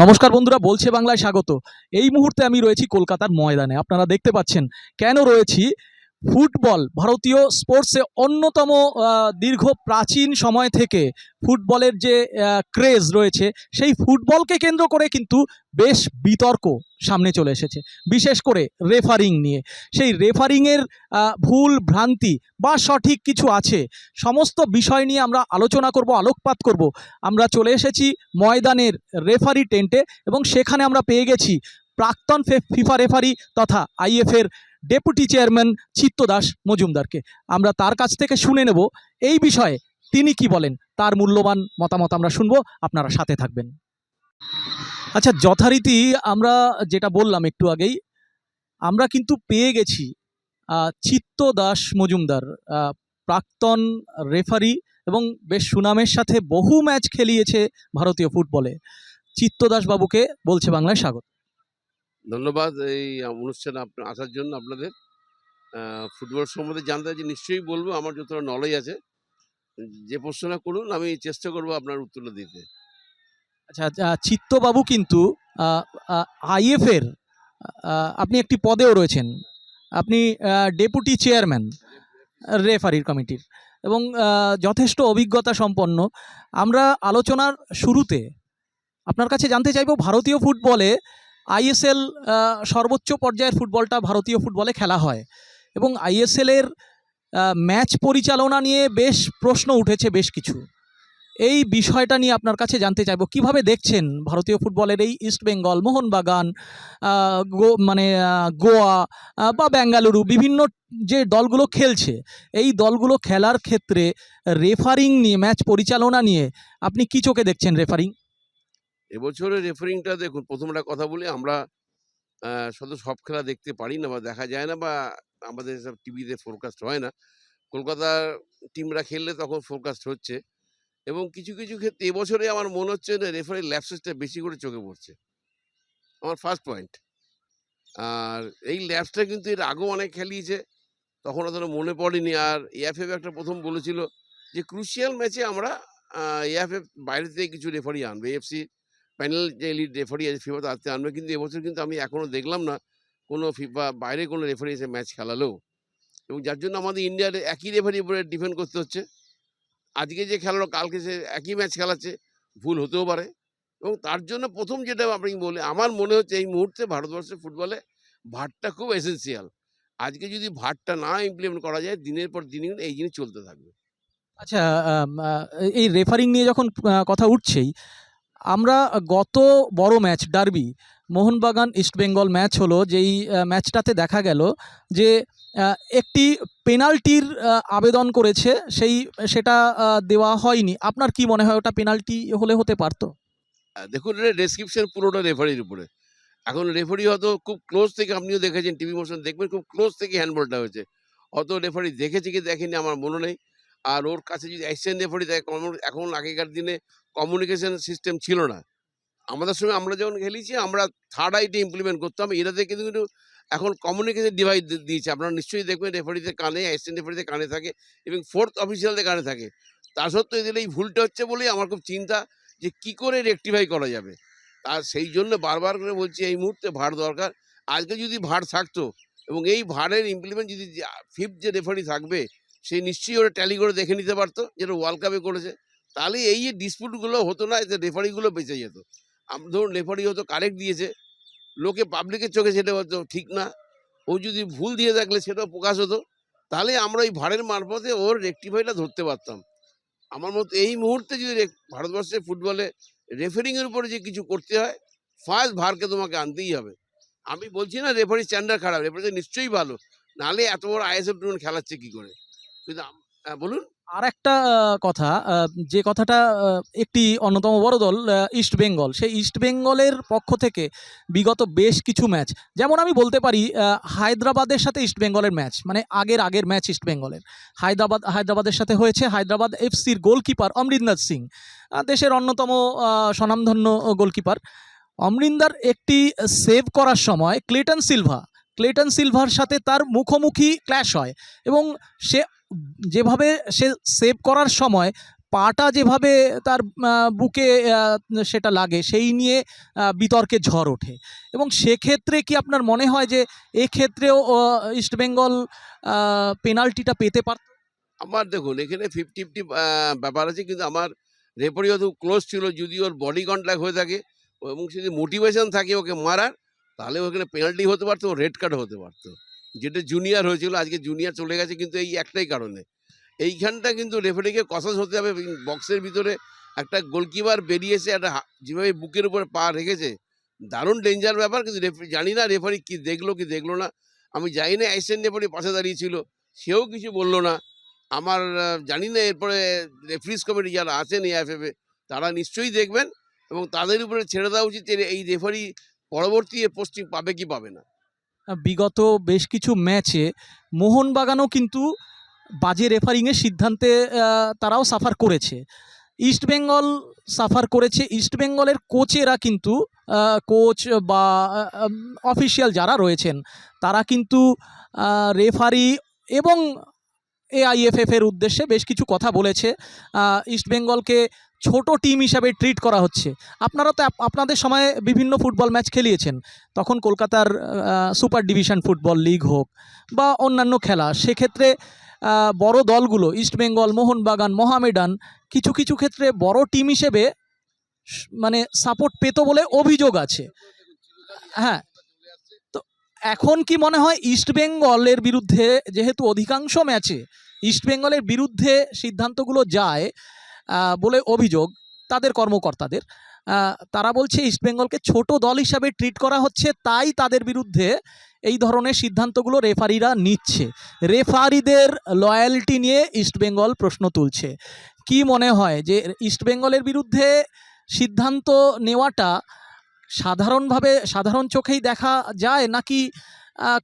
নমস্কার বন্ধুরা, বলছে বাংলায় স্বাগত। এই মুহূর্তে আমি রয়েছি কলকাতার ময়দানে। আপনারা দেখতে পাচ্ছেন, কেন রয়েছি ফুটবল, ভারতীয় স্পোর্টসে অন্যতম দীর্ঘ প্রাচীন সময় থেকে ফুটবলের যে ক্রেজ রয়েছে, সেই ফুটবলকে কেন্দ্র করে কিন্তু বেশ বিতর্ক সামনে চলে এসেছে। বিশেষ করে রেফারিং নিয়ে। সেই রেফারিংয়ের ভুল ভ্রান্তি বা সঠিক কিছু আছে, সমস্ত বিষয় নিয়ে আমরা আলোচনা করব, আলোকপাত করব। আমরা চলে এসেছি ময়দানের রেফারি টেন্টে এবং সেখানে আমরা পেয়ে গেছি প্রাক্তন ফিফা রেফারি তথা আইএফের ডেপুটি চেয়ারম্যান চিত্ত দাস মজুমদারকে। আমরা তার কাছ থেকে শুনে নেব এই বিষয়ে তিনি কি বলেন, তার মূল্যবান মতামত আমরা শুনব, আপনারা সাথে থাকবেন। আচ্ছা যথারীতি আমরা যেটা বললাম একটু আগেই, আমরা কিন্তু পেয়ে গেছি চিত্ত দাস মজুমদার প্রাক্তন রেফারি এবং বেশ সুনামের সাথে বহু ম্যাচ খেলিয়েছে ভারতীয় ফুটবলে চিত্তদাস বাবুকে বলছে বাংলায় স্বাগত। ধন্যবাদ এই অনুষ্ঠানে আপনার আসার জন্য আপনাদের। ফুটবল সম্বন্ধে জানতে চাইছি নিশ্চয়ই বলব আমার যতটা নলেজ আছে যে প্রশ্নটা করুন আমি চেষ্টা করব আপনার উত্তরটা দিতে। আচ্ছা আহ, চিত্তবাবু কিন্তু আইএফের আপনি একটি পদেও রয়েছেন। আপনি ডেপুটি চেয়ারম্যান রেফারির কমিটির। এবং যথেষ্ট অভিজ্ঞতা সম্পন্ন। আমরা আলোচনার শুরুতে আপনার কাছে জানতে চাইব ভারতীয় ফুটবলে আইএসএল সর্বোচ্চ পর্যায়ের ফুটবলটা ভারতীয় ফুটবলে খেলা হয়। এবং আইএসএলের ম্যাচ পরিচালনা নিয়ে বেশ প্রশ্ন উঠেছে বেশ কিছু। এই বিষয়টা নিয়ে আপনার কাছে জানতে চাইব, কীভাবে দেখছেন ভারতীয় ফুটবলের এই ইস্ট বেঙ্গল, মোহনবাগান মানে গোয়া বা বেঙ্গালুরু, বিভিন্ন যে দলগুলো খেলছে, এই দলগুলো খেলার ক্ষেত্রে রেফারিং নিয়ে, ম্যাচ পরিচালনা নিয়ে আপনি কি চোখে দেখছেন রেফারিং এবছরের রেফারিংটা দেখুন, প্রথম একটা কথা বলি, আমরা শুধু সব খেলা দেখতে পারি না বা দেখা যায় না বা আমাদের সব টিভিতে ফোরকাস্ট হয় না। কলকাতার টিমরা খেললে তখন ফোরকাস্ট হচ্ছে এবং কিছু কিছু ক্ষেত্রে এবছরে আমার মনে হচ্ছে না রেফারি ল্যাপসেসটা বেশি করে চোখে পড়ছে। আমার ফার্স্ট পয়েন্ট আর এই ল্যাপসটা কিন্তু এর আগেও অনেক খেলিয়েছে তখন অতটা মনে পড়েনি। আর এএফএফ একটা প্রথম বলেছিল যে ক্রুশিয়াল ম্যাচে আমরা এএফএফ বাইরে থেকে কিছু রেফারি আনবে। এফসি প্যানেল যে লিড রেফারি আছে ফিফা তো তাতে আনবে। কিন্তু এবছর কিন্তু আমি এখনও দেখলাম না, কোনো ফিফা বাইরে কোনো রেফারি এসে ম্যাচ খেলালেও এবং যার জন্য আমাদের ইন্ডিয়ার একই রেফারি উপরে ডিফেন্ড করতে হচ্ছে। আজকে যে খেলালো, কালকে সে একই ম্যাচ খেলাচ্ছে, ভুল হতেও পারে। এবং তার জন্য প্রথম যেটা আপনি বলে, আমার মনে হচ্ছে এই মুহূর্তে ভারতবর্ষের ফুটবলে ভারটা খুব এসেন্সিয়াল আজকে যদি ভারটা না ইমপ্লিমেন্ট করা যায়, দিনের পর দিন এই জিনিস চলতে থাকবে। আচ্ছা এই রেফারিং নিয়ে যখন কথা উঠছেই আমরা গত বড় match, derby, Mohun Bagan East Bengal match হলো, যেই ম্যাচটাতে দেখা গেল যে একটি পেনাল্টির আবেদন করেছে, সেই, সেটা দেওয়া হয়নি। আপনার কি মনে হয় ওটা পেনাল্টি হলে হতে পারতো? দেখুন ডেসক্রিপশন পুরোটা রেফারির উপরে। এখন রেফারি হয়তো খুব ক্লোজ থেকে, আপনিও দেখেছেন টিভি মোশন দেখবেন, খুব ক্লোজ থেকে হ্যান্ডবলটা হয়েছে। অত রেফারি দেখেছে কি দেখেনি আমার মনে নেই। আর ওর কাছে যদি অ্যাসিস্ট্যান্ট রেফারি কমন- এখন আগেকার দিনে কমিউনিকেশন সিস্টেম ছিল না। আমাদের সঙ্গে আমরা যখন খেলেছি, আমরা থার্ড আইটি ইমপ্লিমেন্ট করতাম। এটাতে কিন্তু কিন্তু এখন কমিউনিকেশন ডিভাইস দিয়েছে। আপনারা নিশ্চয়ই দেখবেন রেফারিতে কানে অ্যাসিস্ট্যান্ট রেফারিতে কানে থাকে এবং ফোর্থ অফিসিয়ালদের কানে থাকে। তা সত্ত্বেও এদের এই ভুলটা হচ্ছে বলেই আমার খুব চিন্তা যে কি করে রেকটিফাই করা যাবে। আর সেই জন্য বারবার করে বলছি এই মুহূর্তে ভার দরকার। আজকে যদি ভার থাকতো এবং এই ভারের ইমপ্লিমেন্ট যদি ফিফথ যে রেফারি থাকবে, সে নিশ্চয়ই ওরা ট্যালি করে দেখে নিতে পারতো যেটা ওয়ার্ল্ড কাপে করেছে। তাহলে এই যে ডিসপিউটগুলো হতো না এতে রেফারিগুলো বেঁচে যেত। ধরুন রেফারি হয়তো কারেক্ট দিয়েছে, লোকে পাবলিকের চোখে সেটা হয়তো ঠিক না, ও যদি ভুল দিয়ে থাকলে সেটাও প্রকাশ হতো, তাহলে আমরা ওই ভাড়ের মারফতে ওর রেকটিফাইটা ধরতে পারতাম। আমার মতো এই মুহূর্তে যদি ভারতবর্ষের ফুটবলে রেফারিংয়ের উপরে যে কিছু করতে হয় ফার্স্ট ভারকে তোমাকে আনতেই হবে। আমি বলছি না রেফারি স্ট্যান্ডার্ড খারাপ রেফারি নিশ্চয়ই ভালো, নাহলে এত বড় আইএসএফ টুর্নামেন্ট খেলাচ্ছে কি করে? কিন্তু বলুন? আর একটা কথা যে কথাটা একটি অন্যতম বড় দল ইস্ট বেঙ্গল সেই ইস্ট বেঙ্গলের পক্ষ থেকে বিগত বেশ কিছু ম্যাচ যেমন আমি বলতে পারি হায়দ্রাবাদের সাথে ইস্ট বেঙ্গলের ম্যাচ মানে আগের আগের ম্যাচ ইস্ট বেঙ্গলের হায়দ্রাবাদ, হায়দ্রাবাদের সাথে হয়েছে হায়দ্রাবাদ এফসির গোলকিপার অমরিন্দর সিং দেশের অন্যতম স্বনামধন্য গোলকিপার অমরিন্দার একটি সেভ করার সময় ক্লেটন সিলভা ক্লেটন সিলভার সাথে তার মুখোমুখি ক্ল্যাশ হয় এবং সে যেভাবে সে সেভ করার সময় পাটা যেভাবে তার বুকে সেটা লাগে, সেই নিয়ে বিতর্কে ঝড় ওঠে। এবং সেক্ষেত্রে কি আপনার মনে হয় যে এক্ষেত্রেও ইস্টবেঙ্গল পেনাল্টিটা পেতে পারত? আমার দেখুন, এখানে ফিফটি ফিফটি ব্যাপার আছে, কিন্তু আমার রেফারি অত ক্লোজ ছিল, যদি ওর বডি কন্ট্যাক্ট হয়ে থাকে এবং যদি মোটিভেশন থাকে ওকে মারার, তাহলে ওখানে পেনাল্টি হতে পারতো রেড কার্ড হতে পারতো। যেটা জুনিয়র হয়েছিল, আজকে জুনিয়র চলে গেছে কিন্তু এই একটাই কারণে। এইখানটা কিন্তু রেফারিকে কসাস হতে হবে বক্সের ভিতরে একটা গোলকিপার বেরিয়েছে, একটা যেভাবে বুকের উপরে পা রেখেছে, দারুণ ডেঞ্জার ব্যাপার, কিন্তু রেফারি জানি না রেফারি কি দেখল কি দেখল না। আমি জানি না অ্যাসিস্ট্যান্ট রেফারি পাশে দাঁড়িয়েছিল সেও কিছু বলল না। আমার জানি না, এরপরে রেফারিজ কমিটি যারা আছেন এআইএফএফে তারা নিশ্চয়ই দেখবেন এবং তাদের উপরে ছেড়ে দেওয়া উচিত এই রেফারি পরবর্তী পোস্টিং পাবে কি পাবে না। বিগত বেশ কিছু ম্যাচে মোহনবাগানও কিন্তু বাজে রেফারিংয়ের সিদ্ধান্তে তারাও সাফার করেছে। ইস্টবেঙ্গল সাফার করেছে। ইস্টবেঙ্গলের কোচেরা কিন্তু কোচ বা অফিসিয়াল যারা রয়েছেন, তারা কিন্তু রেফারি এবং এআইএফএফ এর উদ্দেশ্যে বেশ কিছু কথা বলেছে। ইস্টবেঙ্গলকে ছোট টিম হিসাবে ট্রিট করা হচ্ছে। আপনারা তো আপনাদের সময়ে বিভিন্ন ফুটবল ম্যাচ খেলিয়েছেন। তখন কলকাতার সুপার ডিভিশন ফুটবল লিগ হোক বা অন্যান্য খেলা, সেক্ষেত্রে বড় দলগুলো ইস্টবেঙ্গল মোহনবাগান, মোহামেডান, কিছু কিছু ক্ষেত্রে বড় টিম হিসেবে মানে সাপোর্ট পেতো বলে অভিযোগ আছে। হ্যাঁ তো এখন কি মনে হয় ইস্টবেঙ্গলের বিরুদ্ধে যেহেতু অধিকাংশ ম্যাচে ইস্টবেঙ্গলের বিরুদ্ধে সিদ্ধান্তগুলো যায় বলে অভিযোগ তাদের কর্মকর্তাদের। তারা বলছে ইস্টবেঙ্গলকে ছোট দল হিসাবে ট্রিট করা হচ্ছে, তাই তাদের বিরুদ্ধে এই ধরনের সিদ্ধান্তগুলো রেফারিরা নিচ্ছে। রেফারিদের লয়্যালটি নিয়ে ইস্টবেঙ্গল প্রশ্ন তুলছে। কি মনে হয় যে ইস্টবেঙ্গলের বিরুদ্ধে সিদ্ধান্ত নেওয়াটা সাধারণভাবে সাধারণ চোখেই দেখা যায়, নাকি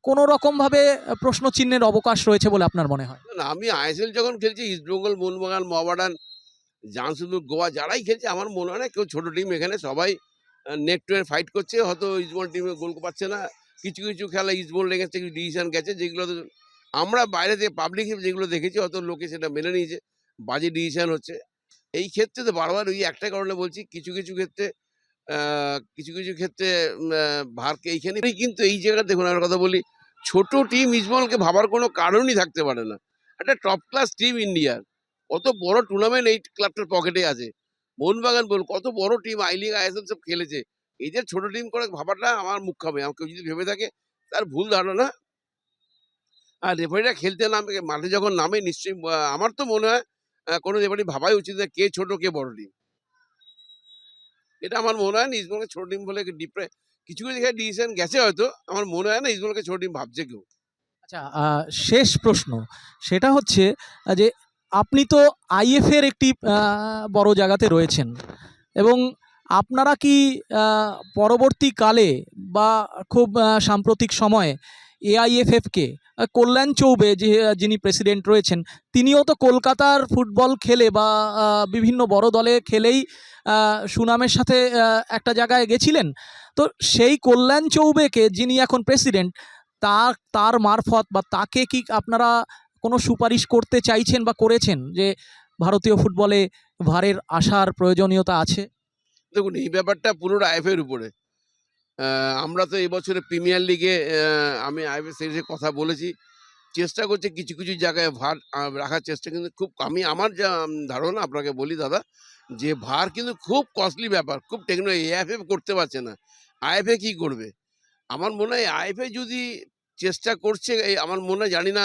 কোনো রকমভাবে প্রশ্নচিহ্নের অবকাশ রয়েছে বলে আপনার মনে হয়? না, আমি আইএসএল যখন খেলছি ইস্টবেঙ্গল মোহনবাগান মহাবাডান জামশেদপুর গোয়া যারাই খেলছে, আমার মনে হয় না কেউ ছোটো টিম এখানে সবাই নেট টু ফাইট করছে, হয়তো ইস্টবেঙ্গল টিমে গোল পাচ্ছে না। কিছু কিছু খেলা ইস্টবেঙ্গল লেগেছে কিছু ডিসিশন গেছে, যেগুলো আমরা বাইরে থেকে পাবলিক যেগুলো দেখেছি, হয়তো লোকে সেটা মেনে নিয়েছে, বাজে ডিসিশন হচ্ছে। এই ক্ষেত্রে তো বারবার ওই একটা কারণে বলছি, কিছু কিছু ক্ষেত্রে কিছু কিছু ক্ষেত্রে ভারকে এইখানে কিন্তু এই জায়গাটা দেখুন আমার কথা বলি, ছোট টিম ইস্টবেঙ্গলকে ভাবার কোনো কারণই থাকতে পারে না। একটা টপ ক্লাস টিম ইন্ডিয়ার কত বড় টুর্নামেন্ট এই ক্লাবটার পকেটে আছে। মোহনবাগান বলুন, কত বড় টিম আই লিগ আইএসএল সব খেলেছে। এই যে ছোট টিম করে ভাবাটা আমার মুখ খাবে। আমার কেউ যদি ভেবে থাকে, তার ভুল ধারণা। আর রেফারিরা খেলতে নামে মাঠে যখন নামে, নিশ্চয়ই আমার তো মনে হয় কোনো রেফারি ভাবাই উচিত না কে ছোট, কে বড় টিম এটা আমার মনে হয় না ইসবলকে ছোট টিম বলে ডিপ্রে কিছু কিছু ডিসিশন গেছে হয়তো, আমার মনে হয় না ইসবলকে ছোট টিম ভাবছে কেউ। আচ্ছা শেষ প্রশ্ন। সেটা হচ্ছে যে আপনি তো আইএফের একটি বড় জায়গাতে রয়েছেন। এবং আপনারা কি পরবর্তীকালে বা খুব সাম্প্রতিক সময়ে এআইএফএফকে কল্যাণ চৌবে যে, যিনি প্রেসিডেন্ট রয়েছেন, তিনিও তো কলকাতার ফুটবল খেলে বা বিভিন্ন বড় দলে খেলেই সুনামের সাথে একটা জায়গায় গেছিলেন? তো সেই কল্যাণ চৌবেকে যিনি এখন প্রেসিডেন্ট, তার তার মারফত বা তাকে কি আপনারা কোনো সুপারিশ করতে চাইছেন বা করেছেন যে ভারতীয় ফুটবলে ভারের আসার প্রয়োজনীয়তা আছে? দেখুন, এই ব্যাপারটা পুরোটা আইএফের উপরে। আমরা তো এবছরে প্রিমিয়ার লিগে আমি আইএফএ সিরিজে কথা বলেছি। চেষ্টা করছে কিছু কিছু জায়গায় ভার রাখার চেষ্টা, কিন্তু খুব, আমি আমার যা ধারণা আপনাকে বলি দাদা, যে ভার কিন্তু খুব কস্টলি ব্যাপার, খুব টেকনোলজি এএফএ করতে পারছে না। আইএফএ কি করবে? আমার মনে হয় আইএফএ যদি চেষ্টা করছে, এই আমার মনে জানি না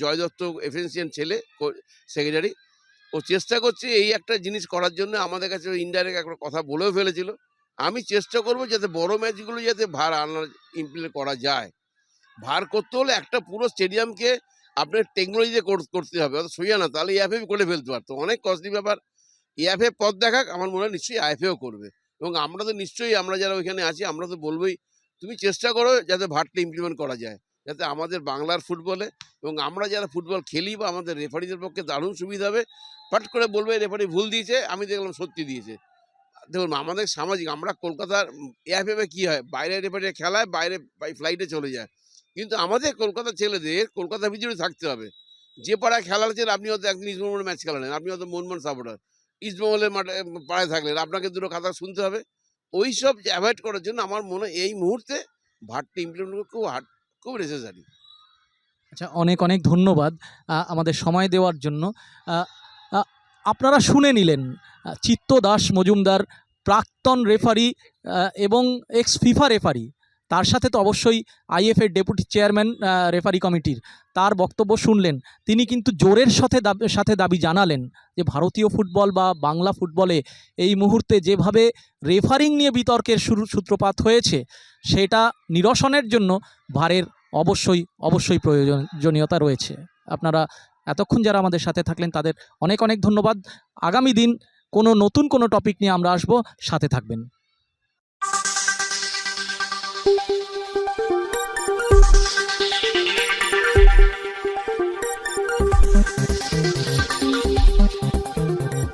জয় দত্ত এফিসিয়েন্ট ছেলে সেক্রেটারি, ও চেষ্টা করছে এই একটা জিনিস করার জন্য, আমাদের কাছে ইনডাইরেক্ট একটা কথা বলেও ফেলেছিল। আমি চেষ্টা করব যাতে বড় ম্যাচগুলো যাতে ভার আনার ইমপ্লিমেন্ট করা যায়। ভার করতে হলে একটা পুরো স্টেডিয়ামকে আপনার টেকনোলজিতে করতে হবে, অত সোজা না, তাহলে এআইএফ করে ফেলতে পারতো। অনেক কস্টলি ব্যাপার। এআইএফ পথ দেখাক, আমার মনে হয় নিশ্চয়ই আইএফএও করবে। এবং আমরা তো নিশ্চয়ই, আমরা যারা ওইখানে আছি, আমরা তো বলবোই তুমি চেষ্টা করো যাতে ভারটা ইমপ্লিমেন্ট করা যায়। যাতে আমাদের বাংলার ফুটবলে এবং আমরা যারা ফুটবল খেলি বা আমাদের রেফারিদের পক্ষে দারুণ সুবিধা হবে, ফট করে বলবে, রেফারি ভুল দিয়েছে, আমি দেখলাম সত্যি দিয়েছে। দেখুন, আমাদের সামাজিক, আমরা কলকাতার এআইএফএ কি হয়? বাইরে রেফারি খেলায়, বাইরে ফ্লাইটে চলে যায়। কিন্তু আমাদের কলকাতার ছেলেদের কলকাতার ভিতরে থাকতে হবে। যে পাড়ায় খেলা আছেন আপনি হয়তো একদিন ইস্টবেঙ্গল ম্যাচ খেলালেন, আপনি হয়তো মনমোহন সাপোর্টার। ইস্টবেঙ্গলের মাঠে পাড়ায় থাকলেন, আপনাকে দুটো কথা শুনতে হবে। ওই সব অ্যাভয়েড করার জন্য আমার মনে এই মুহূর্তে ভাটটা ইমপ্লিমেন্ট খুব হার্ড খুব নেসেসারি আচ্ছা অনেক অনেক ধন্যবাদ আমাদের সময় দেওয়ার জন্য। আপনারা শুনে নিলেন চিত্ত দাস মজুমদার, প্রাক্তন রেফারি এবং এক্স ফিফা রেফারি তার সাথে তো অবশ্যই আইএফ এর ডেপুটি চেয়ারম্যান রেফারি কমিটির। তার বক্তব্য শুনলেন। তিনি কিন্তু জোরের সাথে সাথে দাবি জানালেন যে ভারতীয় ফুটবল বা বাংলা ফুটবলে এই মুহূর্তে যেভাবে রেফারিং নিয়ে বিতর্কের শুরু সূত্রপাত হয়েছে, সেটা নিরসনের জন্য ভারের অবশ্যই অবশ্যই প্রয়োজনীয়তা রয়েছে। আপনারা এতক্ষণ যারা আমাদের সাথে থাকলেন, তাদের অনেক অনেক ধন্যবাদ। আগামী দিন কোনো নতুন কোনো টপিক নিয়ে আমরা আসব। সাথে থাকবেন।